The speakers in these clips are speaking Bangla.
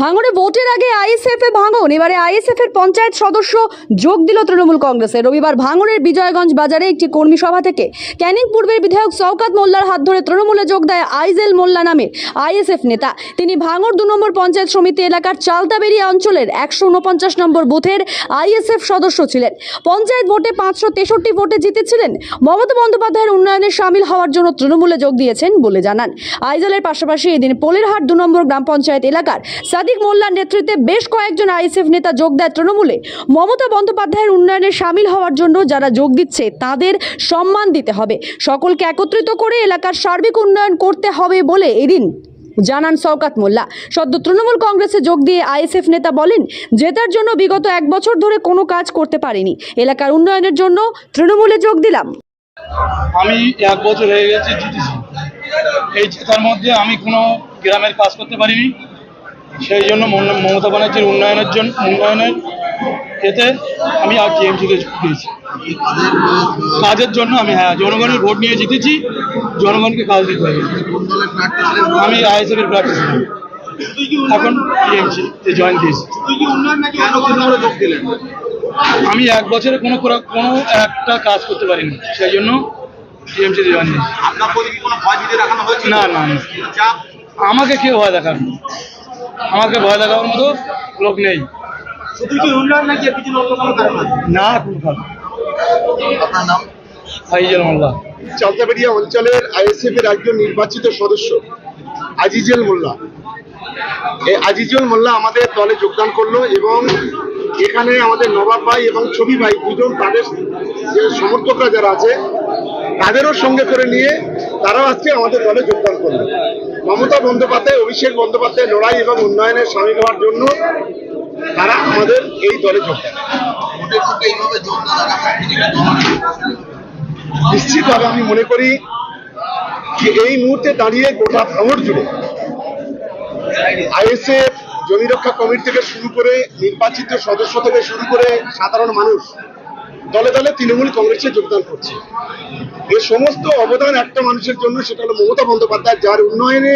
ভাঙড়ে ভোটের আগে আইএসএফ এ ভাঙন। এবারে আইএসএফ এর পঞ্চায়েত সদস্য যোগ দিল তৃণমূল কংগ্রেসে। রবিবার ভাঙড়ের বিজয়গঞ্জ বাজারে একটি কর্মী সভা থেকে ক্যানিং পূর্বের বিধায়ক শওকাত মোল্লার হাত ধরে তৃণমূলে যোগ দেয় আইজেল মোল্লা নামের আইএসএফ নেতা। তিনি ভাঙড় দু নম্বর পঞ্চায়েত সমিতি এলাকার চালতাবেরিয়া অঞ্চলের একশো উনপঞ্চাশ নম্বর বুথের আইএসএফ সদস্য ছিলেন। পঞ্চায়েত ভোটে পাঁচশো তেষট্টি ভোটে জিতেছিলেন। মমতা বন্দ্যোপাধ্যায়ের উন্নয়নে সামিল হওয়ার জন্য তৃণমূলে যোগ দিয়েছেন বলে জানান। আইজলের পাশাপাশি এদিন পোলেরহাট দু নম্বর গ্রাম পঞ্চায়েত এলাকার সাদিক মোল্লার নেতৃত্বে বেশ কয়েকজন আইএসএফ নেতা যোগ দেয় তৃণমূলে। মমতা বন্দ্যোপাধ্যায়ের উন্নয়নে সামিল হওয়ার জন্য যারা যোগ দিচ্ছে, তাদের সম্মান দিতে হবে। সকলকে একত্রিত করে এলাকার সার্বিক উন্নয়ন করতে হবে বলে এদিন জানান শওকাত মোল্লা। সদ্য তৃণমূল কংগ্রেসে যোগ দিয়ে আইএসএফ নেতা বলেন, জেতার জন্য বিগত এক বছর ধরে কোনো কাজ করতে পারেনি। এলাকার উন্নয়নের জন্য তৃণমূলে যোগ দিলাম। আমি এক বছর হয়ে গেছে জিতেছি। এই জেতার মধ্যে আমি কোনো গ্রামের কাজ করতে পারিনি। সেই জন্য মমতা ব্যানার্জির উন্নয়নের জন্য উন্নয়নের এতে আমি আর টিএমসিকে দিয়েছি। কাজের জন্য আমি হ্যাঁ জনগণের ভোট নিয়ে জিতেছি জনগণকে কাজ দিতে হবে। আমি আইএসএফের প্রার্থী। ছিলাম এখন টিএমসি জয়েন দিয়েছি। আমি এক বছরে কোনো কোনো একটা কাজ করতে পারিনি। সেই জন্য টিএমসিতে জয়েন দিয়েছি। না না। আমাকে কেউ ভয় দেখাবে আমাকে ভয় দেখাবার মতো লোক নেই। কোনো কারণ না কোনো আপনার নাম? ফাইজল মোল্লা। চালতাবেড়িয়া অঞ্চলের আইএসএফ এর একজন নির্বাচিত সদস্য আজিজুল মোল্লা। এই আজিজুল মোল্লা আমাদের দলে যোগদান করল এবং এখানে আমাদের নবাব ভাই এবং ছবি ভাই দুজন তাদের যে সমর্থকরা যারা আছে তাদেরও সঙ্গে করে নিয়ে তারাও আজকে আমাদের দলে যোগদান করল। মমতা বন্দ্যোপাধ্যায়, অভিষেক বন্দ্যোপাধ্যায় লড়াই এবং উন্নয়নে সামিল হওয়ার জন্য তারা আমাদের এই দলে যোগ নিশ্চিতভাবে আমি মনে করি যে এই মুহূর্তে দাঁড়িয়ে গোটা ভাঙড় জুড়ে আইএসএফ, জমি রক্ষা কমিটি থেকে শুরু করে নির্বাচিত সদস্য থেকে শুরু করে সাধারণ মানুষ দলে দলে তৃণমূল কংগ্রেসে যোগদান করছে। এর সমস্ত অবদান একটা মানুষের জন্য সেটা হলো মমতা বন্দ্যোপাধ্যায় যার উন্নয়নে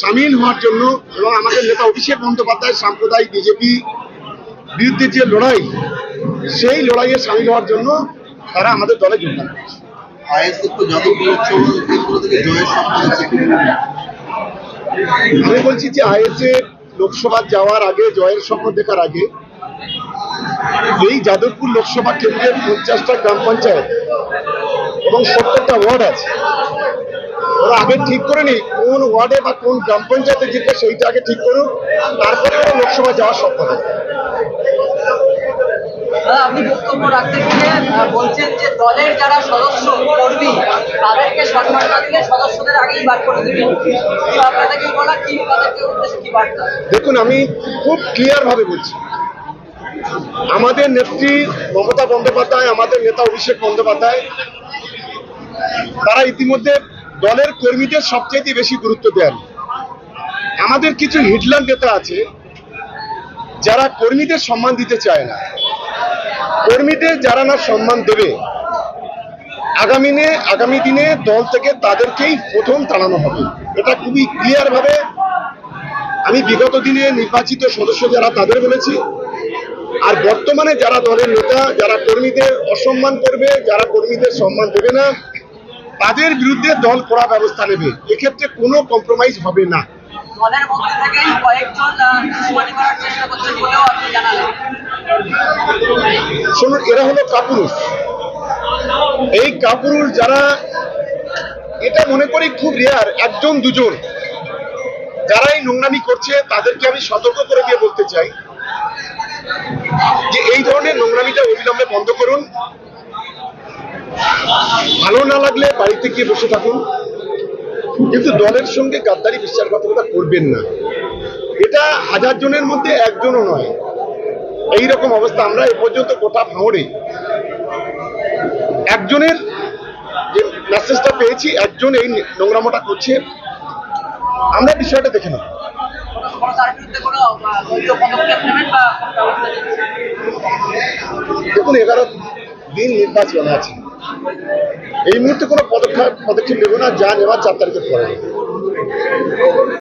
সামিল হওয়ার জন্য এবং আমাদের নেতা অভিষেক বন্দ্যোপাধ্যায় সাম্প্রদায়িক বিজেপি বিরুদ্ধে যে লড়াই সেই লড়াইয়ে সামিল হওয়ার জন্য তারা আমাদের দলে যোগদান করছে। আমি বলছি যে আইএসএফ লোকসভা যাওয়ার আগে জয়ের স্বপ্ন দেখার আগে এই যাদবপুর লোকসভা কেন্দ্রের পঞ্চাশটা গ্রাম পঞ্চায়েত এবং সত্তরটা ওয়ার্ড আছে। ওরা আগে ঠিক করে নি কোন ওয়ার্ডে বা কোন গ্রাম পঞ্চায়েতে জিতবে সেইটা আগে ঠিক করুন তারপরে ওরা লোকসভা যাওয়ার স্বপ্ন দেখবে। দাদা, আপনি বক্তব্য রাখতে গিয়ে বলছেন যে দলের যারা সদস্য কর্মী তাদেরকে সম্মান না দিলে সদস্যদের আগেই বার করে দেবেন। কি বলা কি তাদেরকে উদ্দেশ্যে কি বার্তা? দেখুন আমি খুব ক্লিয়ার ভাবে বলছি। আমাদের নেত্রী মমতা বন্দ্যোপাধ্যায়, আমাদের নেতা অভিষেক বন্দ্যোপাধ্যায়, তারা ইতিমধ্যে দলের কর্মীদের সবচেয়ে বেশি গুরুত্ব দেন। আমাদের কিছু হিটলার নেতা আছে, যারা কর্মীদের সম্মান দিতে চায় না। কর্মীদের যারা না সম্মান দেবে, আগামী আগামী দিনে দল থেকে তাদেরকেই প্রথম তাড়ানো হবে। এটা খুবই ক্লিয়ার ভাবে আমি বিগত দিনে নির্বাচিত সদস্য যারা তাদের বলেছি আর বর্তমানে যারা দলের নেতা যারা কর্মীদের অসম্মান করবে যারা কর্মীদের সম্মান দেবে না তাদের বিরুদ্ধে দল করা ব্যবস্থা নেবে। এক্ষেত্রে কোনো কম্প্রোমাইজ হবে না। দলের মধ্যে থেকেই কয়েকজন করার চেষ্টা করছেন বলেও আপনি জানালেন। শুনুন এরা হলো কাপুরুষ। এই কাপুরুষ যারা এটা মনে করি খুব রেয়ার একজন দুজন। যারা এই নোংরামি করছে তাদেরকে আমি সতর্ক করে দিয়ে বলতে চাই। যে এই ধরনের নোংরামিটা অবিলম্বে বন্ধ করুন। ভালো না লাগলে বাড়িতে গিয়ে বসে থাকুন। কিন্তু দলের সঙ্গে গাদ্দারি বিশ্বাসঘাতকতা করবেন না। এটা হাজার জনের মধ্যে একজনও নয়। এই রকম অবস্থা আমরা এ পর্যন্ত গোটা ভাঙড়ে। একজনের যে মেসেজটা পেয়েছি, একজন এই নোংরামোটা করছে। আমরা বিষয়টা দেখে নেব। দেখুন, এগারো দিন নির্বাচন আছে এই মুহূর্তে কোনো পদক্ষেপ পদক্ষেপ নেব না, যা নেওয়ার চার তারিখের পরে।